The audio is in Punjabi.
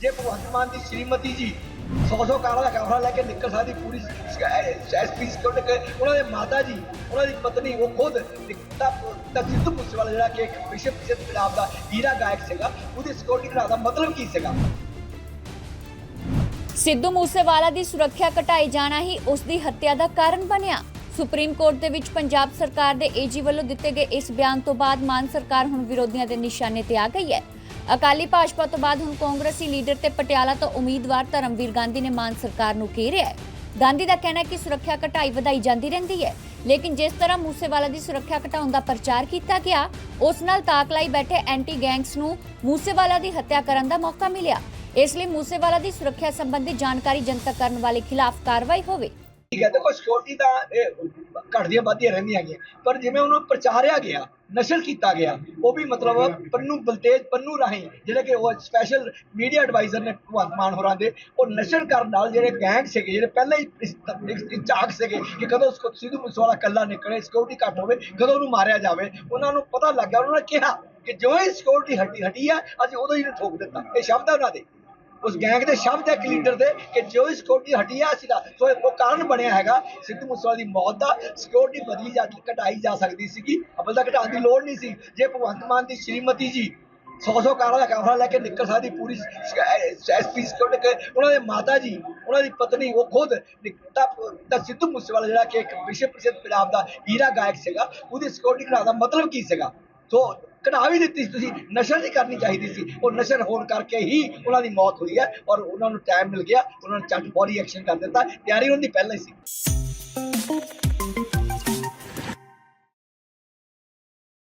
ਜੇ ਭਗਵੰਤ ਮਾਨ ਦੀ ਸ਼੍ਰੀਮਤੀ ਜੀ 100-100 ਕਾਰਾਂ ਦਾ ਕੈਮਰਾ ਲੈ ਕੇ ਨਿਕਲ ਸਕਦੀ, ਪੂਰੀ ਐਸਪੀ ਸਿਕਿਉਰਿਟੀ ਉਹਨਾਂ ਦੇ ਮਾਤਾ ਜੀ, ਉਹਨਾਂ ਦੀ ਪਤਨੀ, ਉਹ ਖੁਦ ਤਾਂ ਸਿੱਧੂ ਮੂਸੇਵਾਲਾ ਜਿਹੜਾ ਕਿ ਇੱਕ ਵਿਸ਼ਵ ਪ੍ਰਸਿੱਧ ਪੰਜਾਬ ਦਾ ਹੀਰਾ ਗਾਇਕ ਸੀਗਾ, ਉਹਦੀ ਸਿਕਿਉਰਿਟੀ ਕਰਾ ਦਾ ਮਤਲਬ ਕੀ ਸੀਗਾ? ਸਿੱਧੂ ਮੂਸੇਵਾਲਾ ਦੀ ਸੁਰੱਖਿਆ ਘਟਾਈ ਜਾਣਾ ਹੀ ਉਸ ਦੀ ਹੱਤਿਆ ਦਾ ਕਾਰਨ ਬਣਿਆ। ਸੁਪਰੀਮ ਕੋਰਟ ਦੇ ਵਿੱਚ ਪੰਜਾਬ ਸਰਕਾਰ ਦੇ ਏਜੀ ਵੱਲੋਂ ਦਿੱਤੇ ਗਏ ਇਸ ਬਿਆਨ ਤੋਂ ਬਾਅਦ ਮਾਨ ਸਰਕਾਰ ਹੁਣ ਵਿਰੋਧੀਆਂ ਦੇ ਨਿਸ਼ਾਨੇ ਤੇ ਆ ਗਈ ਹੈ। ਅਕਾਲੀ ਭਾਜਪਾ ਤੋਂ ਬਾਅਦ ਹੁਣ ਕਾਂਗਰਸੀ ਲੀਡਰ ਤੇ ਪਟਿਆਲਾ ਤੋਂ ਉਮੀਦਵਾਰ ਧਰਮਵੀਰ ਗਾਂਧੀ ਨੇ ਮਾਨ ਸਰਕਾਰ ਨੂੰ ਘੇਰਿਆ ਹੈ। ਗਾਂਧੀ ਦਾ ਕਹਿਣਾ ਹੈ ਕਿ ਸੁਰੱਖਿਆ ਘਟਾਈ ਵਧਾਈ ਜਾਂਦੀ ਰਹਿੰਦੀ ਹੈ, ਲੇਕਿਨ ਜਿਸ ਤਰ੍ਹਾਂ ਮੂਸੇਵਾਲਾ ਦੀ ਸੁਰੱਖਿਆ ਘਟਾਉਣ ਦਾ ਪ੍ਰਚਾਰ ਕੀਤਾ ਗਿਆ, ਉਸ ਨਾਲ ਤਾਕ ਲਾਈ ਬੈਠੇ ਐਂਟੀ ਗੈਂਗਸ ਨੂੰ ਮੂਸੇਵਾਲਾ ਦੀ ਹੱਤਿਆ ਕਰਨ ਦਾ ਮੌਕਾ ਮਿਲਿਆ। ਇਸ ਲਈ ਮੂਸੇਵਾਲਾ ਦੀ ਸੁਰੱਖਿਆ ਸੰਬੰਧੀ ਜਾਣਕਾਰੀ ਜਨਤਕ ਕਰਨ ਵਾਲੇ ਖਿਲਾਫ ਕਾਰਵਾਈ ਹੋਵੇ। ਠੀਕ ਹੈ, ਦੇਖੋ ਸਿਕਿਉਰਿਟੀ ਤਾਂ, ਇਹ ਘਟਦੀਆਂ ਵੱਧਦੀਆਂ ਰਹਿੰਦੀਆਂ ਹੈਗੀਆਂ। ਪਰ ਜਿਵੇਂ ਉਹਨੂੰ ਪ੍ਰਚਾਰਿਆ ਗਿਆ ਨਸ਼ਰ ਕੀਤਾ ਗਿਆ, ਉਹ ਵੀ ਮਤਲਬ ਪੰਨੂ ਬਲਤੇਜ, ਪੰਨੂ ਰਾਹੀਂ, ਜਿਹੜੇ ਕਿ ਉਹ ਸਪੈਸ਼ਲ ਮੀਡੀਆ ਐਡਵਾਈਜ਼ਰ ਨੇ ਭਗਵੰਤ ਮਾਨ ਹੋਰਾਂ ਦੇ, ਉਹ ਨਸ਼ਰ ਕਰਨ ਨਾਲ ਜਿਹੜੇ ਗੈਂਗ ਸੀਗੇ, ਜਿਹੜੇ ਪਹਿਲਾਂ ਹੀ ਇਸ- ਝਾਕ ਸੀਗੇ ਕਿ ਕਦੋਂ ਸਿੱਧੂ ਮੂਸੇਵਾਲਾ ਕੱਲਾ ਨਿਕਲੇ ਸਿਕਿਉਰਿਟੀ ਘੱਟ ਹੋਵੇ, ਕਦੋਂ ਉਹਨੂੰ ਮਾਰਿਆ ਜਾਵੇ, ਉਹਨਾਂ ਨੂੰ ਪਤਾ ਲੱਗ ਗਿਆ, ਉਹਨਾਂ ਨੇ ਕਿਹਾ ਕਿ ਜੋ ਹੀ ਸਿਕਿਉਰਿਟੀ ਹਟੀ ਹਟੀ ਹੈ ਅਸੀਂ ਉਦੋਂ ਹੀ ਇਹਨੂੰ ਠੋਕ ਦਿੱਤਾ। ਇਹ ਸ਼ਬਦ ਹੈ ਉਹਨਾਂ ਦੇ। ਉਸ ਗੈਂਗ ਦੇ ਸ਼ਬਦ ਹੈ ਇੱਕ ਲੀਡਰ ਦੇ ਕਿ ਜੋ ਹੀ ਸਿਕਿਉਰਿਟੀ ਹਟੀ ਸੀਗਾ, ਸੋ ਉਹ ਕਾਰਨ ਬਣਿਆ ਹੈਗਾ, ਸਿੱਧੂ ਮੂਸੇਵਾਲੇ ਦੀ ਮੌਤ ਦਾ ਸਿਕਿਉਰਿਟੀ ਬਦਲੀ ਜਾ ਘਟਾਈ ਜਾ ਸਕਦੀ ਸੀਗੀ ਅਬਲ ਤਾਂ ਘਟਾਉਣ ਦੀ ਲੋੜ ਨਹੀਂ ਸੀ। ਜੇ ਭਗਵੰਤ ਮਾਨ ਦੀ ਸ਼੍ਰੀਮਤੀ ਜੀ ਸੌ ਸੌ ਕਾਰਾਂ ਦਾ ਕਾਫਲਾ ਲੈ ਕੇ ਨਿਕਲ ਸਕਦੀ ਪੂਰੀ ਐਸਪੀ ਸਿਕਿਉਰਿਟੀ ਉਹਨਾਂ ਦੇ ਮਾਤਾ ਜੀ, ਉਹਨਾਂ ਦੀ ਪਤਨੀ, ਉਹ ਖੁਦ ਤਾਂ ਸਿੱਧੂ ਮੂਸੇਵਾਲਾ ਜਿਹੜਾ ਕਿ ਇੱਕ ਵਿਸ਼ਵ ਪ੍ਰਸਿੱਧ ਪੰਜਾਬ ਦਾ ਹੀਰਾ ਗਾਇਕ ਸੀਗਾ, ਉਹਦੀ ਸਿਕਿਉਰਿਟੀ ਘਟਾਉਣ ਦਾ ਮਤਲਬ ਕੀ ਸੀਗਾ? ਸੋ ਕਢਾ ਵੀ ਦਿੱਤੀ ਸੀ, ਤੁਸੀਂ ਨਸ਼ਰ ਨਹੀਂ ਕਰਨੀ ਚਾਹੀਦੀ ਸੀ। ਉਹ ਨਸ਼ਰ ਹੋਣ ਕਰਕੇ ਹੀ ਉਹਨਾਂ ਦੀ ਮੌਤ ਹੋਈ ਹੈ ਔਰ ਉਹਨਾਂ ਨੂੰ ਟਾਈਮ ਮਿਲ ਗਿਆ, ਉਹਨਾਂ ਨੇ ਝੱਟ ਬੋਡੀ ਐਕਸ਼ਨ ਕਰ ਦਿੱਤਾ। ਤਿਆਰੀ ਉਹਨਾਂ ਦੀ ਪਹਿਲਾਂ ਹੀ ਸੀ।